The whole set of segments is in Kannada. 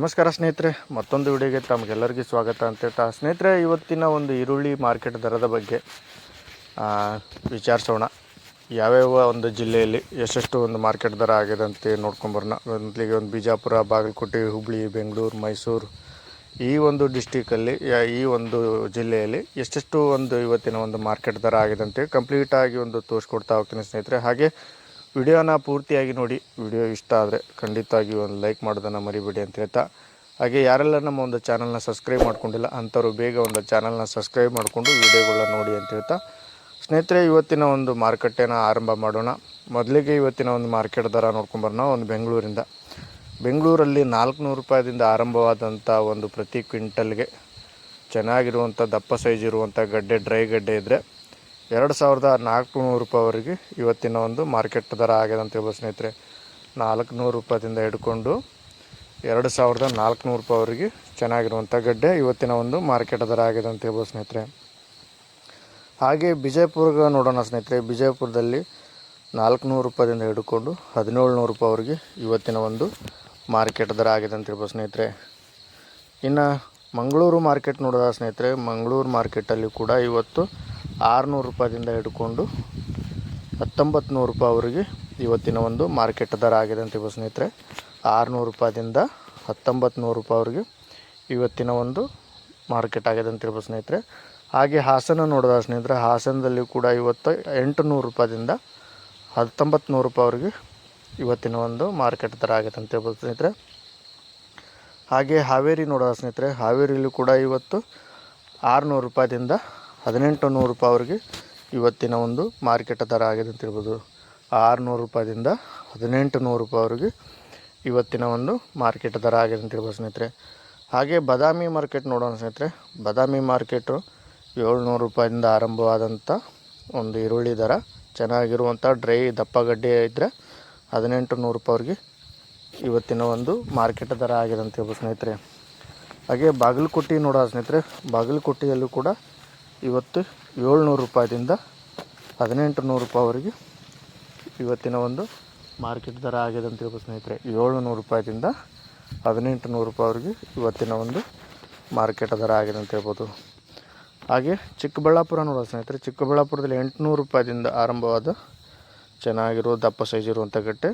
ನಮಸ್ಕಾರ ಸ್ನೇಹಿತರೆ, ಮತ್ತೊಂದು ವಿಡಿಯೋಗೆ ತಮಗೆಲ್ಲರಿಗೂ ಸ್ವಾಗತ ಅಂತ ಹೇಳ್ತಾ. ಸ್ನೇಹಿತರೆ, ಇವತ್ತಿನ ಒಂದು ಈರುಳ್ಳಿ ಮಾರ್ಕೆಟ್ ದರದ ಬಗ್ಗೆ ವಿಚಾರಿಸೋಣ. ಯಾವ್ಯಾವ ಒಂದು ಜಿಲ್ಲೆಯಲ್ಲಿ ಎಷ್ಟೆಷ್ಟು ಒಂದು ಮಾರ್ಕೆಟ್ ದರ ಆಗಿದೆ ಅಂತ ನೋಡ್ಕೊಂಬರೋಣ ಮೊದಲಿಗೆ ಒಂದು ಬಿಜಾಪುರ, ಬಾಗಲಕೋಟೆ ಹುಬ್ಬಳ್ಳಿ ಬೆಂಗಳೂರು, ಮೈಸೂರು, ಈ ಒಂದು ಡಿಸ್ಟಿಕಲ್ಲಿ ಈ ಒಂದು ಜಿಲ್ಲೆಯಲ್ಲಿ ಎಷ್ಟೆಷ್ಟು ಒಂದು ಇವತ್ತಿನ ಒಂದು ಮಾರ್ಕೆಟ್ ದರ ಆಗಿದೆ ಅಂತೇಳಿ ಕಂಪ್ಲೀಟಾಗಿ ಒಂದು ತೋರಿಸ್ಕೊಡ್ತಾ ಹೋಗ್ತೀನಿ ಸ್ನೇಹಿತರೆ. ಹಾಗೆ ವಿಡಿಯೋನ ಪೂರ್ತಿಯಾಗಿ ನೋಡಿ. ವಿಡಿಯೋ ಇಷ್ಟ ಆದರೆ ಖಂಡಿತವಾಗಿ ಒಂದು ಲೈಕ್ ಮಾಡೋದನ್ನು ಮರಿಬೇಡಿ ಅಂತ ಹೇಳ್ತಾ. ಹಾಗೆ ಯಾರೆಲ್ಲ ನಮ್ಮ ಒಂದು ಚಾನಲ್ನ ಸಬ್ಸ್ಕ್ರೈಬ್ ಮಾಡ್ಕೊಂಡಿಲ್ಲ, ಅಂಥವ್ರು ಬೇಗ ಒಂದು ಚಾನಲ್ನ ಸಬ್ಸ್ಕ್ರೈಬ್ ಮಾಡಿಕೊಂಡು ವಿಡಿಯೋಗಳನ್ನ ನೋಡಿ ಅಂತ ಹೇಳ್ತಾ. ಸ್ನೇಹಿತರೆ, ಇವತ್ತಿನ ಒಂದು ಮಾರುಕಟ್ಟೆನ ಆರಂಭ ಮಾಡೋಣ. ಮೊದಲಿಗೆ ಇವತ್ತಿನ ಒಂದು ಮಾರ್ಕೆಟ್ ದರ ನೋಡ್ಕೊಂಬರೋಣ, ಒಂದು ಬೆಂಗಳೂರಿಂದ. ಬೆಂಗಳೂರಲ್ಲಿ ನಾಲ್ಕುನೂರು ರೂಪಾಯಿದಿಂದ ಆರಂಭವಾದಂಥ ಒಂದು ಪ್ರತಿ ಕ್ವಿಂಟಲ್ಗೆ ಚೆನ್ನಾಗಿರುವಂಥ ದಪ್ಪ ಸೈಜ್ ಇರುವಂಥ ಗಡ್ಡೆ, ಡ್ರೈ ಗಡ್ಡೆ ಇದ್ದರೆ ಎರಡು ಸಾವಿರದ ನಾಲ್ಕುನೂರು ರೂಪಾಯಿವರೆಗೆ ಇವತ್ತಿನ ಒಂದು ಮಾರ್ಕೆಟ್ ದರ ಆಗಿದೆ ಅಂತ ಹೇಳ್ಬೋದು ಸ್ನೇಹಿತರೆ, ನಾಲ್ಕುನೂರು ರೂಪಾಯಿಂದ ಹಿಡ್ಕೊಂಡು ಎರಡು ಸಾವಿರದ ನಾಲ್ಕುನೂರು ರೂಪಾಯಿವರೆಗೆ ಚೆನ್ನಾಗಿರುವಂಥ ಗಡ್ಡೆ ಇವತ್ತಿನ ಒಂದು ಮಾರ್ಕೆಟ್ ದರ ಆಗಿದೆ ಅಂತ ಹೇಳ್ಬೋದು ಸ್ನೇಹಿತರೆ. ಹಾಗೆ ಬಿಜಯಪುರ ನೋಡೋಣ ಸ್ನೇಹಿತರೆ ಬಿಜಯಪುರದಲ್ಲಿ ನಾಲ್ಕುನೂರು ರೂಪಾಯಿಂದ ಹಿಡ್ಕೊಂಡು ಹದಿನೇಳು ನೂರು ರೂಪಾಯಿವರೆಗೆ ಇವತ್ತಿನ ಒಂದು ಮಾರ್ಕೆಟ್ ದರ ಆಗಿದೆ ಅಂತ ಹೇಳ್ಬೋದು ಸ್ನೇಹಿತರೆ. ಇನ್ನು ಮಂಗಳೂರು ಮಾರ್ಕೆಟ್ ನೋಡೋದ ಸ್ನೇಹಿತರೆ, ಮಂಗಳೂರು ಮಾರ್ಕೆಟಲ್ಲಿ ಕೂಡ ಇವತ್ತು ಆರುನೂರು ರೂಪಾಯಿಂದ ಹಿಡ್ಕೊಂಡು ಹತ್ತೊಂಬತ್ತು ನೂರು ರೂಪಾಯಿವರೆಗೆ ಇವತ್ತಿನ ಒಂದು ಮಾರ್ಕೆಟ್ ದರ ಆಗಿದೆ ಅಂತ ಹೇಳ್ಬೋದು ಸ್ನೇಹಿತರೆ. ಆರುನೂರು ರೂಪಾಯಿಂದ ಹತ್ತೊಂಬತ್ತು ನೂರು ರೂಪಾಯಿವರೆಗೆ ಇವತ್ತಿನ ಒಂದು ಮಾರ್ಕೆಟ್ ಆಗಿದೆ ಅಂತ ಹೇಳ್ಬೋದು ಸ್ನೇಹಿತರೆ. ಹಾಗೆ ಹಾಸನ ನೋಡಿದ ಸ್ನೇಹಿತರೆ, ಹಾಸನದಲ್ಲಿ ಕೂಡ ಇವತ್ತು ಎಂಟು ನೂರು ರೂಪಾಯಿಂದ ಹತ್ತೊಂಬತ್ತು ನೂರು ರೂಪಾಯಿವರೆಗೆ ಇವತ್ತಿನ ಒಂದು ಮಾರ್ಕೆಟ್ ದರ ಆಗಿದೆ ಅಂತ ಹೇಳ್ಬೋದು ಸ್ನೇಹಿತರೆ. ಹಾಗೆ ಹಾವೇರಿ ನೋಡೋದ ಸ್ನೇಹಿತರೆ, ಹಾವೇರಿಯಲ್ಲೂ ಕೂಡ ಇವತ್ತು ಆರುನೂರು ರೂಪಾಯಿಂದ ಹದಿನೆಂಟು ನೂರು ರೂಪಾಯಿ ಅವ್ರಿಗೆ ಇವತ್ತಿನ ಒಂದು ಮಾರ್ಕೆಟ್ ದರ ಆಗಿದೆ ಅಂತ ಹೇಳ್ಬೋದು. ಆರುನೂರು ರೂಪಾಯಿಂದ ಹದಿನೆಂಟು ನೂರು ರೂಪಾಯಿ ಅವ್ರಿಗೆ ಇವತ್ತಿನ ಒಂದು ಮಾರ್ಕೆಟ್ ದರ ಆಗಿದೆ ಅಂತ ಹೇಳ್ಬೋದು ಸ್ನೇಹಿತರೆ. ಹಾಗೆ ಬಾದಾಮಿ ಮಾರ್ಕೆಟ್ ನೋಡೋಣ ಸ್ನೇಹಿತರೆ. ಬಾದಾಮಿ ಮಾರ್ಕೆಟು ಏಳ್ನೂರು ರೂಪಾಯಿಂದ ಆರಂಭವಾದಂಥ ಒಂದು ಈರುಳ್ಳಿ ದರ. ಚೆನ್ನಾಗಿರುವಂಥ ಡ್ರೈ ದಪ್ಪಗಡ್ಡೆ ಇದ್ದರೆ ಹದಿನೆಂಟು ನೂರು ರೂಪಾಯಿ ಅವ್ರಿಗೆ ಇವತ್ತಿನ ಒಂದು ಮಾರ್ಕೆಟ್ ದರ ಆಗಿದೆ ಅಂತ ಹೇಳ್ಬೋದು ಸ್ನೇಹಿತರೆ. ಹಾಗೆ ಬಾಗಲಕೋಟೆ ನೋಡೋ ಸ್ನೇಹಿತರೆ. ಬಾಗಲಕೋಟೆಯಲ್ಲೂ ಕೂಡ ಇವತ್ತು ಏಳ್ನೂರು ರೂಪಾಯಿದಿಂದ ಹದಿನೆಂಟು ನೂರು ರೂಪಾಯಿವರೆಗೆ ಇವತ್ತಿನ ಒಂದು ಮಾರ್ಕೆಟ್ ದರ ಆಗಿದೆ ಅಂತ ಹೇಳ್ಬೋದು ಸ್ನೇಹಿತರೆ. ಏಳ್ನೂರು ರೂಪಾಯಿದಿಂದ ಹದಿನೆಂಟು ನೂರು ರೂಪಾಯಿವರೆಗೆ ಇವತ್ತಿನ ಒಂದು ಮಾರ್ಕೆಟ್ ದರ ಆಗಿದೆ ಅಂತ ಹೇಳ್ಬೋದು. ಹಾಗೆ ಚಿಕ್ಕಬಳ್ಳಾಪುರ ನೋಡೋ ಸ್ನೇಹಿತರೆ, ಚಿಕ್ಕಬಳ್ಳಾಪುರದಲ್ಲಿ ಎಂಟುನೂರು ರೂಪಾಯಿದಿಂದ ಆರಂಭವಾದ ಚೆನ್ನಾಗಿರೋ ದಪ್ಪ ಸೈಜ್ ಇರುವಂಥ ಗಟ್ಟೆ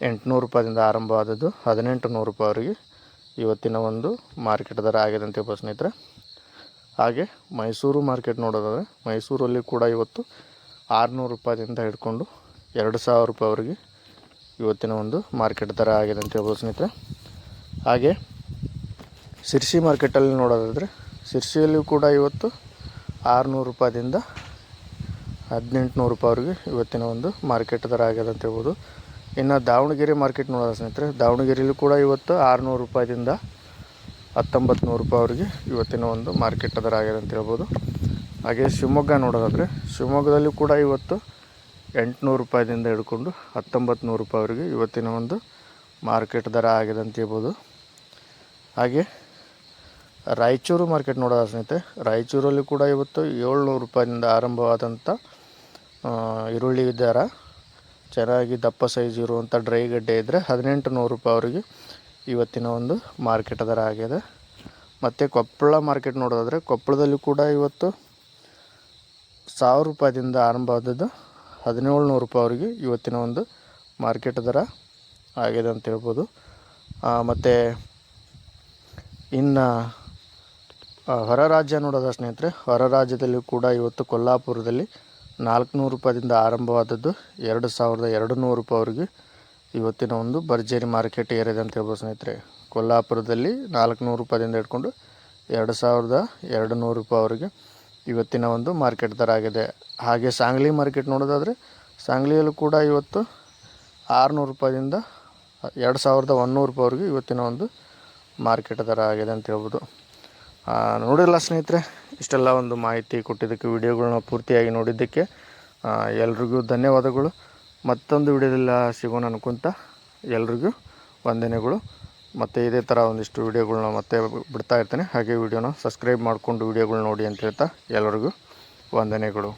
ಎಂಟುನೂರು ರೂಪಾಯಿದಿಂದ ಆರಂಭವಾದದ್ದು ಹದಿನೆಂಟು ನೂರು ರೂಪಾಯಿವರೆಗೆ ಇವತ್ತಿನ ಒಂದು ಮಾರ್ಕೆಟ್ ದರ ಆಗಿದೆ ಅಂತ ಹೇಳ್ಬೋದು ಸ್ನೇಹಿತರೆ. ಹಾಗೆ ಮೈಸೂರು ಮಾರ್ಕೆಟ್ ನೋಡೋದಾದರೆ ಮೈಸೂರಲ್ಲಿ ಕೂಡ ಇವತ್ತು ಆರುನೂರು ರೂಪಾಯಿದಿಂದ ಹಿಡ್ಕೊಂಡು ಎರಡು ಸಾವಿರ ರೂಪಾಯಿವರೆಗೆ ಇವತ್ತಿನ ಒಂದು ಮಾರ್ಕೆಟ್ ದರ ಆಗಿದೆ ಅಂತ ಹೇಳ್ಬೋದು ಸ್ನೇಹಿತರೆ. ಹಾಗೆ ಸಿರ್ಸಿ ಮಾರ್ಕೆಟಲ್ಲಿ ನೋಡೋದಾದರೆ ಸಿರ್ಸಿಯಲ್ಲಿಯೂ ಕೂಡ ಇವತ್ತು ಆರುನೂರು ರೂಪಾಯಿದಿಂದ ಹದಿನೆಂಟುನೂರು ರೂಪಾಯಿವರೆಗೆ ಇವತ್ತಿನ ಒಂದು ಮಾರ್ಕೆಟ್ ದರ ಆಗಿದೆ ಅಂತ ಹೇಳ್ಬೋದು. ಇನ್ನು ದಾವಣಗೆರೆ ಮಾರ್ಕೆಟ್ ನೋಡೋದು ಸ್ನೇಹಿತರೆ, ದಾವಣಗೆರೆಯಲ್ಲೂ ಕೂಡ ಇವತ್ತು ಆರುನೂರು ರೂಪಾಯಿದಿಂದ ಹತ್ತೊಂಬತ್ತು ನೂರು ರೂಪಾಯಿ ಅವರಿಗೆ ಇವತ್ತಿನ ಒಂದು ಮಾರ್ಕೆಟ್ ದರ ಆಗಿದೆ ಅಂತ ಹೇಳ್ಬೋದು. ಹಾಗೆ ಶಿವಮೊಗ್ಗ ನೋಡೋದಾದರೆ, ಶಿವಮೊಗ್ಗದಲ್ಲಿ ಕೂಡ ಇವತ್ತು ಎಂಟುನೂರು ರೂಪಾಯಿದಿಂದ ಹಿಡ್ಕೊಂಡು ಹತ್ತೊಂಬತ್ತು ನೂರು ರೂಪಾಯಿ ಅವರಿಗೆ ಇವತ್ತಿನ ಒಂದು ಮಾರ್ಕೆಟ್ ದರ ಆಗಿದೆ ಅಂತ ಹೇಳ್ಬೋದು. ಹಾಗೆ ರಾಯಚೂರು ಮಾರ್ಕೆಟ್ ನೋಡೋದ ಸ್ನೇಹಿತೆ ರಾಯಚೂರಲ್ಲಿ ಕೂಡ ಇವತ್ತು ಏಳ್ನೂರು ರೂಪಾಯಿಯಿಂದ ಆರಂಭವಾದಂಥ ಈರುಳ್ಳಿ ದರ. ಚೆನ್ನಾಗಿ ದಪ್ಪ ಸೈಜ್ ಇರುವಂಥ ಡ್ರೈ ಗಡ್ಡೆ ಇದ್ದರೆ ಹದಿನೆಂಟು ನೂರು ರೂಪಾಯಿವರೆಗೆ ಇವತ್ತಿನ ಒಂದು ಮಾರ್ಕೆಟ್ ದರ ಆಗಿದೆ. ಮತ್ತು ಕೊಪ್ಪಳ ಮಾರ್ಕೆಟ್ ನೋಡೋದಾದರೆ ಕೊಪ್ಪಳದಲ್ಲಿ ಕೂಡ ಇವತ್ತು ಸಾವಿರ ರೂಪಾಯಿದಿಂದ ಆರಂಭವಾದದ್ದು ಹದಿನೇಳು ನೂರು ರೂಪಾಯಿವರೆಗೆ ಇವತ್ತಿನ ಒಂದು ಮಾರ್ಕೆಟ್ ದರ ಆಗಿದೆ ಅಂತ ಹೇಳ್ಬೋದು. ಮತ್ತು ಇನ್ನು ಹೊರ ರಾಜ್ಯ ನೋಡೋದ ಸ್ನೇಹಿತರೆ? ಹೊರ ರಾಜ್ಯದಲ್ಲಿ ಕೂಡ ಇವತ್ತು ಕೊಲ್ಲಾಪುರದಲ್ಲಿ ನಾಲ್ಕುನೂರು ರೂಪಾಯಿದಿಂದ ಆರಂಭವಾದದ್ದು ಎರಡು ಸಾವಿರದ ಎರಡು ನೂರು ರೂಪಾಯಿವರೆಗೆ ಇವತ್ತಿನ ಒಂದು ಭರ್ಜರಿ ಮಾರ್ಕೆಟ್ ಏರಿದೆ ಅಂತ ಹೇಳ್ಬೋದು ಸ್ನೇಹಿತರೆ. ಕೊಲ್ಲಾಪುರದಲ್ಲಿ ನಾಲ್ಕುನೂರು ರೂಪಾಯಿಂದ ಹಿಡ್ಕೊಂಡು ಎರಡು ಸಾವಿರದ ಎರಡು ನೂರು ರೂಪಾಯಿವರೆಗೆ ಇವತ್ತಿನ ಒಂದು ಮಾರ್ಕೆಟ್ ದರ ಆಗಿದೆ. ಹಾಗೆ ಸಾಂಗ್ಲಿ ಮಾರ್ಕೆಟ್ ನೋಡೋದಾದರೆ ಸಾಂಗ್ಲಿಯಲ್ಲೂ ಕೂಡ ಇವತ್ತು ಆರುನೂರು ರೂಪಾಯಿಂದ ಎರಡು ಸಾವಿರದ ಒಂದುನೂರು ರೂಪಾಯಿವರೆಗೆ ಇವತ್ತಿನ ಒಂದು ಮಾರ್ಕೆಟ್ ದರ ಆಗಿದೆ ಅಂತ ಹೇಳ್ಬೋದು. ಆ, ನೋಡಿರಲ್ಲ ಸ್ನೇಹಿತರೆ ಇಷ್ಟೆಲ್ಲ ಒಂದು ಮಾಹಿತಿ ಕೊಟ್ಟಿದ್ದಕ್ಕೆ ವಿಡಿಯೋಗಳನ್ನ ಪೂರ್ತಿಯಾಗಿ ನೋಡಿದ್ದಕ್ಕೆ ಎಲ್ರಿಗೂ ಧನ್ಯವಾದಗಳು. ಮತ್ತೊಂದು ವಿಡಿಯೋದಲ್ಲಿ ಸಿಗೋಣ ಅನ್ಕೊಂತ ಎಲ್ರಿಗೂ ವಂದನೆಗಳು. ಮತ್ತು ಇದೇ ಥರ ಒಂದಿಷ್ಟು ವೀಡಿಯೋಗಳನ್ನ ಮತ್ತೆ ಬಿಡ್ತಾ ಇರ್ತೇನೆ. ಹಾಗೆ ವೀಡಿಯೋನ ಸಬ್ಸ್ಕ್ರೈಬ್ ಮಾಡಿಕೊಂಡು ವೀಡಿಯೋಗಳು ನೋಡಿ ಅಂತ ಹೇಳ್ತಾ ಎಲ್ಲರಿಗೂ ವಂದನೆಗಳು.